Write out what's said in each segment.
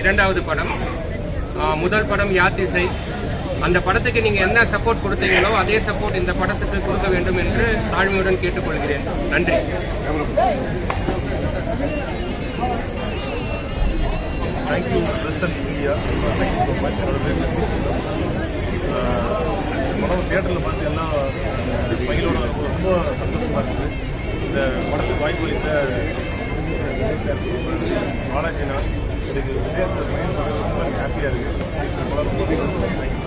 இரண்டாவது படம். முதல் படம் யாத்திசை அந்த படத்துக்கு நீங்கள் என்ன சப்போர்ட் கொடுத்தீங்களோ அதே சப்போர்ட் இந்த படத்துக்கு கொடுக்க வேண்டும் என்று தாழ்மையுடன் கேட்டுக்கொள்கிறேன். நன்றி. Thank you press and media பார்த்து எல்லாம் பையனோட ரொம்ப சந்தோஷமாக இருக்குது இந்த படத்துக்கு வாய்ப்பு அளித்த பாலாஜினா இதுக்கு விஜயத்தில் பையன் ரொம்ப ஹாப்பியாக இருக்குது இந்த படம் ரொம்ப தேங்க் யூ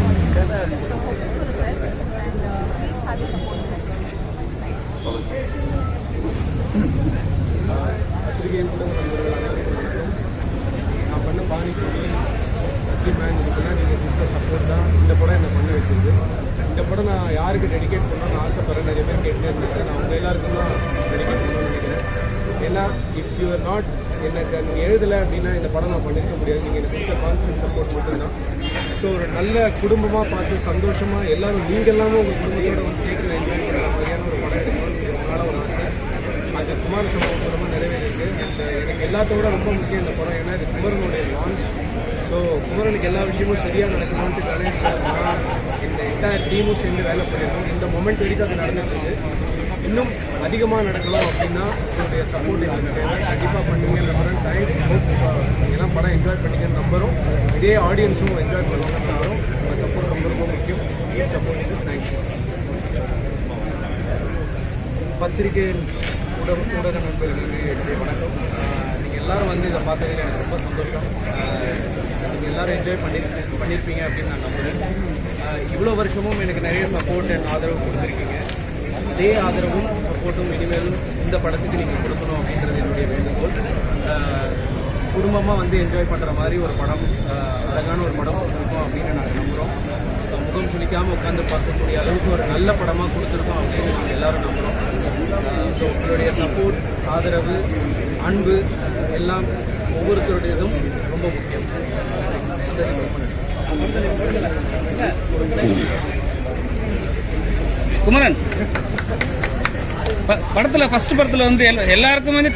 பத்திரிகையின் கூட நான் பண்ண பாணிக்கு லக்கி மேன் இருக்குன்னா நீங்கள் கொடுத்த சப்போர்ட் தான். இந்த படம் என்னை பண்ண வச்சிருக்கு. இந்த படம் நான் யாருக்கு டெடிகேட் பண்ணணும்னு ஆசைப்படுறேன். நிறைய பேர் கேட்டுட்டே இருந்தேன் நான் உங்கள் எல்லாருக்கும் தான் டெடிகேட் பண்ணணும்னு நினைக்கிறேன். ஏன்னா இஃப் யூ ஆர் நாட் எனக்கு நீங்கள் எழுதலை அப்படின்னா இந்த படம் நான் பண்ணிருக்க முடியாது. நீங்கள் எனக்கு கொடுத்த கான்ஃபிடன்ஸ் சப்போர்ட் மட்டும்தான். ஸோ ஒரு நல்ல குடும்பமாக பார்த்து சந்தோஷமாக எல்லோரும் நீங்கள் எல்லாமே உங்கள் குடும்பத்தோட வந்து தேட்டரில் என்ஜாய் பண்ணுற மாதிரியான ஒரு படம் எடுக்கணும்னு ஒரு ஆசை. அது குமார சம்பவம் மூலமாக இருக்குது அண்ட் uh, எனக்கு எல்லாத்தோட ரொம்ப முக்கியம் இந்த படம். ஏன்னா இது குமரனுடைய லான்ச் ஸோ குமரனுக்கு எல்லா விஷயமும் சரியாக நடக்கணும்ட்டு கணேஷ் சார் நான் இந்த என்டையர் டீமும் சேர்ந்து வேலை பண்ணியிருக்கோம். இந்த மொமெண்ட் வரைக்கும் அது நடந்துட்டு இன்னும் அதிகமாக நடக்கணும் அப்படின்னா உங்களுடைய சப்போர்ட் எங்களுக்கு தேவை. கண்டிப்பாக பண்ணுவீங்க நம்புறேன் தேங்க்ஸ் uh, எல்லாம் படம் என்ஜாய் பண்ணீங்கன்னு நம்புகிறோம் இதே ஆடியன்ஸும் என்ஜாய் பண்ணுவாங்கன்னு நம்புறோம். உங்கள் சப்போர்ட் ரொம்ப ரொம்ப முக்கியம். சப்போர்ட் தேங்க்ஸ் தேங்க்யூ பத்திரிகை ஊடக ஊடக நண்பர்களுக்கு என்னுடைய வணக்கம். நீங்கள் எல்லாரும் வந்து இதை பார்த்ததுல எனக்கு ரொம்ப சந்தோஷம். நீங்கள் எல்லாரும் என்ஜாய் பண்ணி பண்ணியிருப்பீங்க அப்படின்னு நான் நம்புகிறேன் இவ்வளோ வருஷமும் எனக்கு நிறைய சப்போர்ட் அண்ட் ஆதரவு கொடுத்துருக்கீங்க. அதே ஆதரவும் சப்போர்ட்டும் இனிமேலும் இந்த படத்துக்கு நீங்கள் கொடுக்கணும் அப்படின்றது என்னுடைய வேண்டுகோள். குடும்பமாக வந்து என்ஜாய் பண்ணுற மாதிரி ஒரு படம் அழகான ஒரு படம் கொடுத்துருக்கோம் அப்படின்னு நாங்கள் நம்புகிறோம் முகம் சுளிக்காமல் உட்காந்து பார்க்கக்கூடிய அளவுக்கு ஒரு நல்ல படமாக கொடுத்துருக்கோம் அப்படின்னு நாங்கள் எல்லோரும் ஸோ உங்களுடைய சப்போர்ட் ஆதரவு அன்பு எல்லாம் ஒவ்வொருத்தருடையதும் ரொம்ப முக்கியம். குமரன் படத்துல ஃபர்ஸ்ட் படத்துல வந்து எல்லாருக்குமே எல்லாருக்கும் வந்து